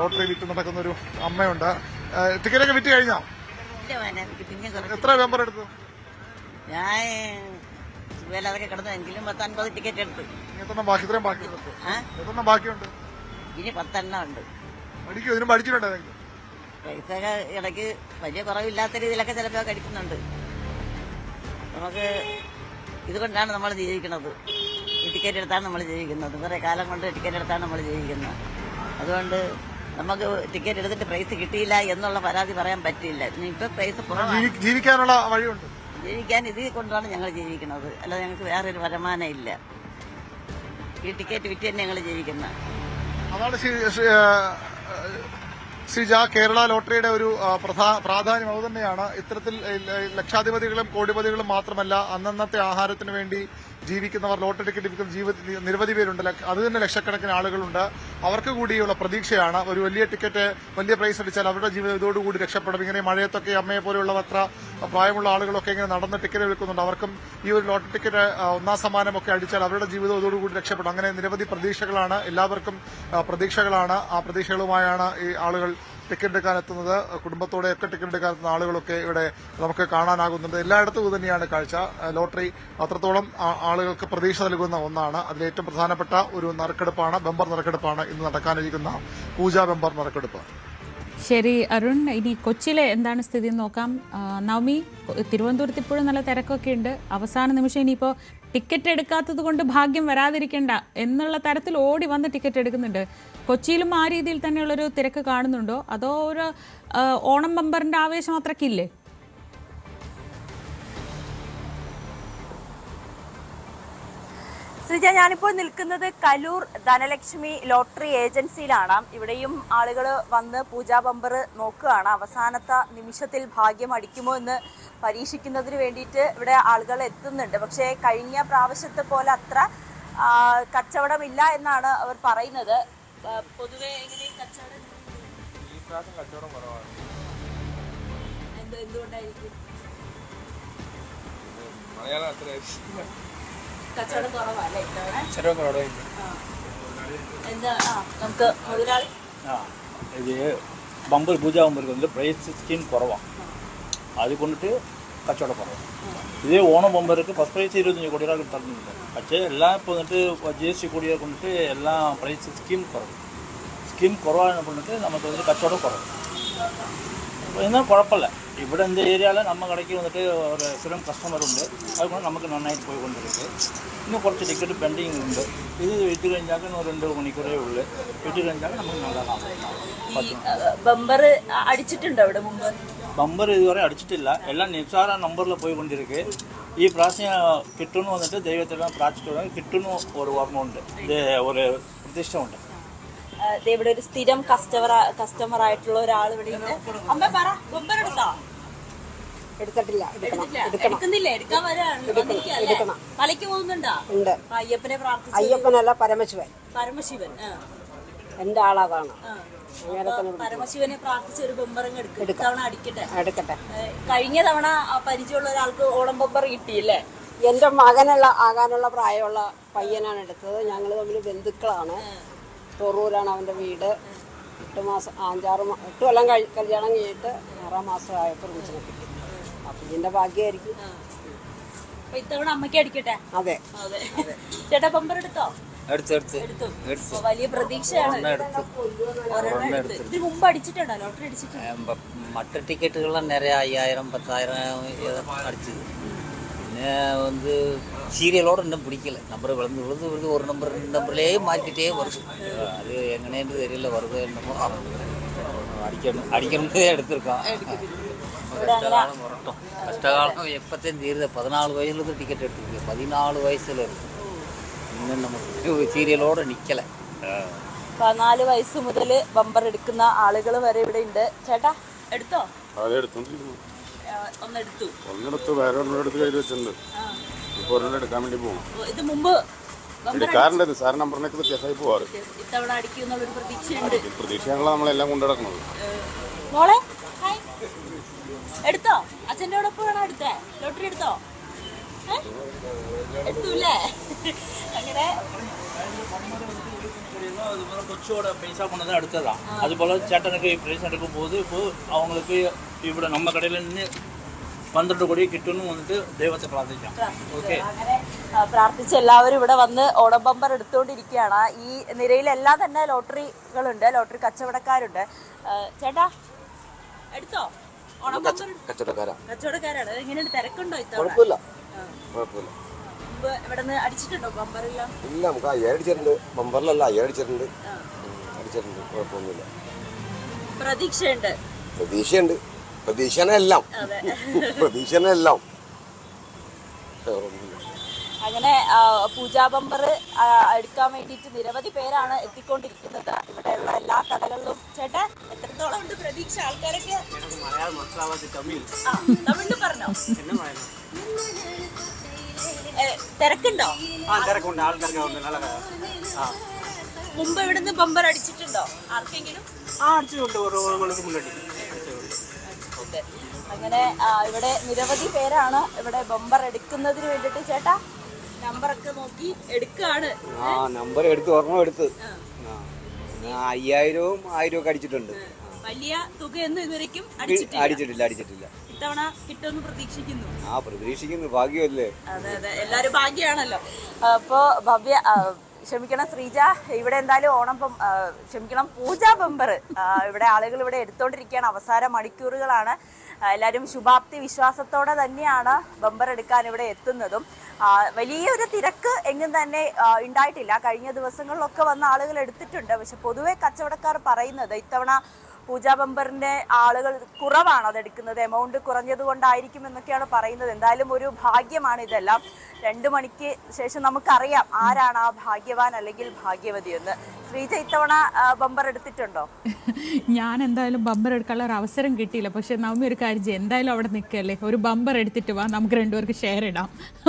Lottery വിറ്റ് നടക്കുന്ന ഒരു അമ്മയുണ്ട് ടിക്കറ്റൊക്കെ വിറ്റ് കഴിഞ്ഞോ? എത്ര മെമ്പർ എടുത്തു? ഞാൻ വേലവരെ കിടന്നെങ്കിലും പത്തൊൻപത് ടിക്കറ്റ് എടുത്തു. എത്രണ്ണം ബാക്കി ഇത്രയും ബാക്കി എത്രണ്ണം ബാക്കിയുണ്ട്? ഇനി പത്തെണ്ണം ഉണ്ട്. അടിക്കും ഇതിനും പഠിച്ചിട്ടുണ്ടോ പൈസ ഇടയ്ക്ക് വലിയ കുറവില്ലാത്ത രീതിയിലൊക്കെ ചിലപ്പോൾ കഴിക്കുന്നുണ്ട് നമുക്ക് ഇതുകൊണ്ടാണ് നമ്മൾ ജീവിക്കുന്നത്. ടിക്കറ്റ് എടുത്താണ് നമ്മൾ ജീവിക്കുന്നത്. കുറേ കാലം കൊണ്ട് ടിക്കറ്റ് എടുത്താണ് നമ്മൾ ജീവിക്കുന്നത്. അതുകൊണ്ട് നമുക്ക് ടിക്കറ്റ് എടുത്തിട്ട് പ്രൈസ് കിട്ടിയില്ല എന്നുള്ള പരാതി പറയാൻ പറ്റില്ല ഇപ്പൊ പ്രൈസ് കുറവാണ് ജീവിക്കാനുള്ള വഴിയുണ്ട്. ജീവിക്കാൻ ഇതിൽ കൊണ്ടാണ് ഞങ്ങൾ ജീവിക്കുന്നത്. അല്ലാതെ ഞങ്ങൾക്ക് വേറൊരു വരുമാനം ഇല്ല. ഈ ടിക്കറ്റ് വിറ്റ് തന്നെ ഞങ്ങൾ ജീവിക്കുന്നത്. അതാണ് ശ്രീജ കേരള ലോട്ടറിയുടെ ഒരു പ്രാധാന്യം അത് തന്നെയാണ് ഇത്തരത്തിൽ ലക്ഷാധിപതികളും കോടിപതികളും മാത്രമല്ല അന്നന്നത്തെ ആഹാരത്തിന് വേണ്ടി ജീവിക്കുന്നവർ ലോട്ടറി ടിക്കറ്റ് വിൽക്കുന്ന നിരവധി പേരുണ്ട്. അത് തന്നെ ലക്ഷക്കണക്കിന് ആളുകളുണ്ട്. അവർക്ക് കൂടിയുള്ള പ്രതീക്ഷയാണ്. ഒരു വലിയ ടിക്കറ്റ് വലിയ പ്രൈസ് അടിച്ചാൽ അവരുടെ ജീവിതം ഇതോടുകൂടി രക്ഷപ്പെടും. ഇങ്ങനെ മഴയത്തൊക്കെ അമ്മയെ പോലെയുള്ള അത്ര പ്രായമുള്ള ആളുകളൊക്കെ ഇങ്ങനെ നടന്ന് ടിക്കറ്റ് വിൽക്കുന്നുണ്ട്. അവർക്കും ഈ ഒരു ലോട്ടറി ടിക്കറ്റ് ഒന്നാം സമ്മാനമൊക്കെ അടിച്ചാൽ അവരുടെ ജീവിതം ഇതോടുകൂടി രക്ഷപ്പെടും. അങ്ങനെ നിരവധി പ്രതീക്ഷകളാണ്. എല്ലാവർക്കും പ്രതീക്ഷകളാണ്. ആ പ്രതീക്ഷകളുമായാണ് ഈ ആളുകൾ ടിക്കറ്റ് എടുക്കാൻ എത്തുന്നത് കുടുംബത്തോടെയൊക്കെ ടിക്കറ്റ് എടുക്കാൻ ആളുകളൊക്കെ ഇവിടെ നമുക്ക് കാണാനാകുന്നുണ്ട്. എല്ലായിടത്തും ഇത് തന്നെയാണ് കാഴ്ച. ലോട്ടറി അത്രത്തോളം ആളുകൾക്ക് പ്രതീക്ഷ നൽകുന്ന ഒന്നാണ്. അതിലേറ്റവും പ്രധാനപ്പെട്ട ഒരു നറുക്കെടുപ്പാണ് ബമ്പർ നറുക്കെടുപ്പാണ് ഇന്ന് നടക്കാനിരിക്കുന്ന പൂജാ ബമ്പർ നറുക്കെടുപ്പ്. ശരി അരുൺ ഇനി കൊച്ചിയിലെ എന്താണ് സ്ഥിതി നോക്കാം. നവമി തിരുവനന്തപുരത്ത് ഇപ്പോഴും നല്ല തിരക്കൊക്കെ ഉണ്ട്. അവസാന നിമിഷം ഇനിയിപ്പോൾ ടിക്കറ്റ് എടുക്കാത്തത് കൊണ്ട് ഭാഗ്യം വരാതിരിക്കണ്ട എന്നുള്ള തരത്തിൽ ഓടി വന്ന് ടിക്കറ്റ് എടുക്കുന്നുണ്ട്. കൊച്ചിയിലും ആ രീതിയിൽ തന്നെയുള്ളൊരു തിരക്ക് കാണുന്നുണ്ടോ? അതോ ഒരു ഓണം ബമ്പറിന്റെ ആവേശം അത്രക്കില്ലേ? ശ്രീജ ഞാനിപ്പോൾ നിൽക്കുന്നത് കലൂർ ധനലക്ഷ്മി ലോട്ടറി ഏജൻസിയിലാണ്. ഇവിടെയും ആളുകൾ വന്ന് പൂജാ ബമ്പർ നോക്കുകയാണ്. അവസാനത്തെ നിമിഷത്തിൽ ഭാഗ്യം അടിക്കുമോ എന്ന് പരീക്ഷിക്കുന്നതിന് വേണ്ടിയിട്ട് ഇവിടെ ആളുകൾ എത്തുന്നുണ്ട്. പക്ഷേ കഴിഞ്ഞ പ്രാവശ്യത്തെ പോലെ അത്ര കച്ചവടമില്ല എന്നാണ് അവർ പറയുന്നത്. പൊതുവെ എങ്ങനെ ഈ കച്ചവടം എന്ത് എന്തുകൊണ്ടായിരിക്കും കച്ചവടം കുറവല്ലേ ഇത്തവണ എന്താ ആ നമുക്ക് മുതലാളി ആ ഇത് ബമ്പർ പൂജാ ബമ്പർക്ക് வந்து പ്രൈസ് സ്കീം കുറവാണ് അത് കൊണ്ടിട്ട് കച്ചവടം കുറവാണ് ഇതേ ഓണം ബമ്പർക്ക് ഫസ്റ്റ് പ്രൈസ് ഇരുപത്തഞ്ച് കോടി രൂപ തരുന്നുണ്ട് പക്ഷേ എല്ലാം ഇപ്പോൾ വന്നിട്ട് ജി എസ് ടി കൂടിയെ കൊണ്ടിട്ട് എല്ലാം പ്രൈസ് സ്കീം കുറവ് സ്കീം കുറവാണ് കൊണ്ടിട്ട് നമുക്ക് வந்து കച്ചവടം കുറവ് അപ്പോൾ എന്നാൽ കുഴപ്പമില്ല ഇവിടെ இந்த ஏரியாவில் நம்ம கடைக்கு வந்துட்டு ஒரு സ്ഥിരം കസ്റ്റമർ ഉണ്ട് അതുകൊണ്ട് നമുക്ക് നന്നായിട്ട് പോയിക്കൊണ്ടിരിക്കും இன்னும் കുറച്ച് ടിക്കറ്റ് പെൻഡിങ് ഉണ്ട് ഇത് വിറ്റ് കഴിഞ്ഞാൽ ഒരു രണ്ട് മണിക്കൂറേ ഉള്ളൂ വിറ്റ് കഴിഞ്ഞാൽ നമുക്ക് നല്ല ലാഭം പറ്റും ബമ്പർ അടിച്ചിട്ടുണ്ടോ ഇവിടെ മുമ്പ് ബമ്പർ ഇതുവരെ അടിച്ചിട്ടില്ല. എല്ലാം നിസ്സാര നമ്പറിൽ പോയിക്കൊണ്ടിരിക്കുക ഈ പ്രാർത്ഥന കിട്ടുന്നു വന്നിട്ട് ദൈവത്തിനെ പ്രാർത്ഥിച്ചു കിട്ടുന്നു ഒരു ഓർമ്മ ഉണ്ട് ഇത് ഒരു പ്രതിഷ്ഠ ഉണ്ട് ദേ ഇവിടെ ഒരു സ്ഥിരം കസ്റ്റമർ കസ്റ്റമർ ആയിട്ടുള്ള ഒരാൾ ഇവിടെ ഉണ്ട്. അമ്മ പറ നമ്പർ എടുത്തോ? എടുത്തിട്ടില്ല എടുക്കുന്നില്ല എടുക്കാൻ വരാണ്. മലയ്ക്ക് പോകുന്നുണ്ടോ? ഉണ്ട്. അയ്യപ്പനെ പ്രാർത്ഥിച്ചു അയ്യപ്പനല്ല പരമശിവൻ. പരമശിവൻ എന്റെ ആളതാണ് പരമശിവനെ പ്രാർത്ഥിച്ച ഒരു ബമ്പറങ്ങ് എടുക്കും. ഇത്തവണ അടിക്കട്ടെ. എടുക്കട്ടെ. കഴിഞ്ഞ തവണ പരിചയമുള്ള ഒരാൾക്ക് ഓണം ബൊമ്പർ കിട്ടിയില്ലേ? എന്റെ മകനുള്ള ആകാനുള്ള പ്രായമുള്ള പയ്യനാണ് എടുത്തത്. ഞങ്ങൾ തമ്മിൽ ബന്ധുക്കളാണ്. തൊറൂരാണ് അവന്റെ വീട്. എട്ട് മാസം അഞ്ചാറ് എട്ട് കൊല്ലം കല്യാണം കഴിഞ്ഞിട്ട് ആറാം മാസം ആയപ്പോൾ അപ്പൊ കിട്ടി. അപ്പം ഇതിന്റെ ഭാഗ്യമായിരിക്കും ഇത്തവണ അമ്മയ്ക്ക് അടിക്കട്ടെ? അതെ. ചേട്ടാ ബമ്പർ എടുത്തോ? എടുത്ത് എടുത്ത് എടുത്തു അപ്പൊ വലിയ പ്രതീക്ഷയാണ് ഒരെണ്ണം എടുത്ത്. ഇതിന് മുമ്പ് അടിച്ചിട്ടുണ്ടോ ലോട്ടറി അടിച്ചിട്ടുണ്ടോ மற்ற டிக்கெட்டுகள்லாம் நிறைய ஐயாயிரம் பத்தாயிரம் இதை அடிச்சுது പിന്നെ வந்து சீரியலோட இன்னும் பிடிக்கல நம்பர் விழுந்து விழுந்து விழுந்து ஒரு நம்பர் ரெண்டு நம்பர்லேயே மாற்றிக்கிட்டே வருது அது எங்கனேன்னு தெரியல வருது என்னமோ அடிக்கணும் அடிக்கணும்னு எடுத்திருக்கோம் கஷ்டகாலம் வரட்டும் கஷ்டகாலம் எப்போத்தையும் தீருது பதினாலு வயசுலேருந்து டிக்கெட் எடுத்துருக்கு பதினாலு வயசுல இருக்கு പിന്നെ സീരിയലോടെ നിൽക്കല പതിനാല് വയസ്സ് മുതൽ ബമ്പർ എടുക്കുന്ന ആളുകൾ വരെ ഇവിടെ ഉണ്ട്. ചേട്ടാ എടുത്തോ? ഒന്നെടുത്തു. വെച്ചിട്ടുണ്ട്. പോവാറ്. നമ്മളെല്ലാം എടുത്തോ? ലോട്ടറി എടുത്തോ? എടുത്തൂല്ലേ അങ്ങനെ அதுபோல் கொச்சியோட பைசா கொண்டு தான் எடுத்ததான் அதுபோல் சேட்டனுக்கு பிரைஸ் எடுக்கும் போது இப்போ அவங்களுக்கு ഇവിടെ நம்ம கடையில் நின்று പന്ത്രണ്ട് കോടി കിട്ടുന്നു വന്നിട്ട് ദൈവത്തെ പ്രാർത്ഥിക്കാം ഓക്കെ അങ്ങനെ ആ, പ്രാർത്ഥിച്ച് എല്ലാവരും ഇവിടെ വന്ന് ഓണം ബമ്പർ എടുത്തുകൊണ്ടിരിക്കുകയാണ് ഈ നിരയിലെല്ലാം തന്നെ ലോട്ടറികളുണ്ട് ലോട്ടറി കച്ചവടക്കാരുണ്ട് ആ, ചേട്ടാ എടുത്തോ ഓണം ബമ്പർ കച്ചവടക്കാരാ കച്ചവടക്കാരാണ് എങ്ങനെയുണ്ട് തിരക്കുണ്ടോ ഇത്തവണ കുഴപ്പമില്ല. ഇല്ല നമുക്ക് അയ്യായിരം അടിച്ചിട്ടുണ്ട്. ബമ്പറിലല്ല അയ്യായിരം അടിച്ചിട്ടുണ്ട്. അടിച്ചിട്ടുണ്ട്. കുഴപ്പമൊന്നുമില്ല. പ്രതീക്ഷയുണ്ട്. പ്രതീക്ഷയുണ്ട്. പ്രതീക്ഷയാണ് എല്ലാം. വേറൊന്നുമില്ല. അങ്ങനെ ആ, പൂജാ ബമ്പർ എടുക്കാൻ വേണ്ടിയിട്ട് നിരവധി പേരാണ് എത്തിക്കൊണ്ടിരിക്കുന്നത്. ഇവിടെയുള്ള എല്ലാ കടകളിലും ചേട്ടാ എത്രത്തോളം ഉണ്ട് പ്രതീക്ഷ? ആൾക്കാരൊക്കെ തമിഴ് പറഞ്ഞോ? തിരക്കുണ്ടോ? മുമ്പ് ഇവിടുന്ന് ബമ്പർ അടിച്ചിട്ടുണ്ടോ? ആർക്കെങ്കിലും? ഓക്കെ. അങ്ങനെ ഇവിടെ നിരവധി പേരാണ് ഇവിടെ ബമ്പർ എടുക്കുന്നതിന് വേണ്ടിയിട്ട് ചേട്ടാ നമ്പറൊക്കെ നോക്കി എടുക്കാണ്. ആ നമ്പർ എടുത്ത് ഒരെണ്ണം എടുത്ത്. അയ്യായിരവും ആയിരവും ഒക്കെ അടിച്ചിട്ടുണ്ട്. വലിയ തുകയൊന്നും ഇതുവരെയും അടിച്ചിട്ടില്ല. അടിച്ചിട്ടില്ല ഇത്തവണ കിട്ടുമെന്ന് പ്രതീക്ഷിക്കുന്നു. ആ പ്രതീക്ഷിക്കുന്നു. ഭാഗ്യമല്ലേ? അതെ അതെ. എല്ലാരും ഭാഗ്യാണല്ലോ അപ്പോ ഭവ്യ ക്ഷമിക്കണം ശ്രീജ. ഇവിടെ എന്തായാലും ഓണം ക്ഷമിക്കണം പൂജാ ബമ്പർ. ഇവിടെ ആളുകൾ ഇവിടെ എടുത്തോണ്ടിരിക്കുകയാണ്. അവസാന മണിക്കൂറുകളാണ്. എല്ലാവരും ശുഭാപ്തി വിശ്വാസത്തോടെ തന്നെയാണ് ബമ്പർ എടുക്കാൻ ഇവിടെ എത്തുന്നതും. വലിയൊരു തിരക്ക് എങ്ങും തന്നെ ഉണ്ടായിട്ടില്ല. കഴിഞ്ഞ ദിവസങ്ങളിലൊക്കെ വന്ന ആളുകൾ എടുത്തിട്ടുണ്ട്. പക്ഷെ പൊതുവെ കച്ചവടക്കാർ പറയുന്നത് ഇത്തവണ പൂജാ ബമ്പറിന്റെ ആളുകൾ കുറവാണ് അത് എടുക്കുന്നത് എമൗണ്ട് കുറഞ്ഞത് കൊണ്ടായിരിക്കും എന്നൊക്കെയാണ് പറയുന്നത്. എന്തായാലും ഒരു ഭാഗ്യമാണ് ഇതെല്ലാം. രണ്ടു മണിക്ക് ശേഷം നമുക്കറിയാം ആരാണ് ആ ഭാഗ്യവാൻ അല്ലെങ്കിൽ ഭാഗ്യവതി എന്ന്. ശ്രീജ ഇത്തവണ ബമ്പർ എടുത്തിട്ടുണ്ടോ? ഞാൻ എന്തായാലും ബമ്പർ എടുക്കാനുള്ള ഒരു അവസരം കിട്ടിയില്ല. പക്ഷെ നമ്മി ഒരു കാര്യം എന്തായാലും അവിടെ നിൽക്കല്ലേ ഒരു ബമ്പർ എടുത്തിട്ട് വാ. നമുക്ക് രണ്ടുപേർക്ക് ഷെയർ ഇടാം.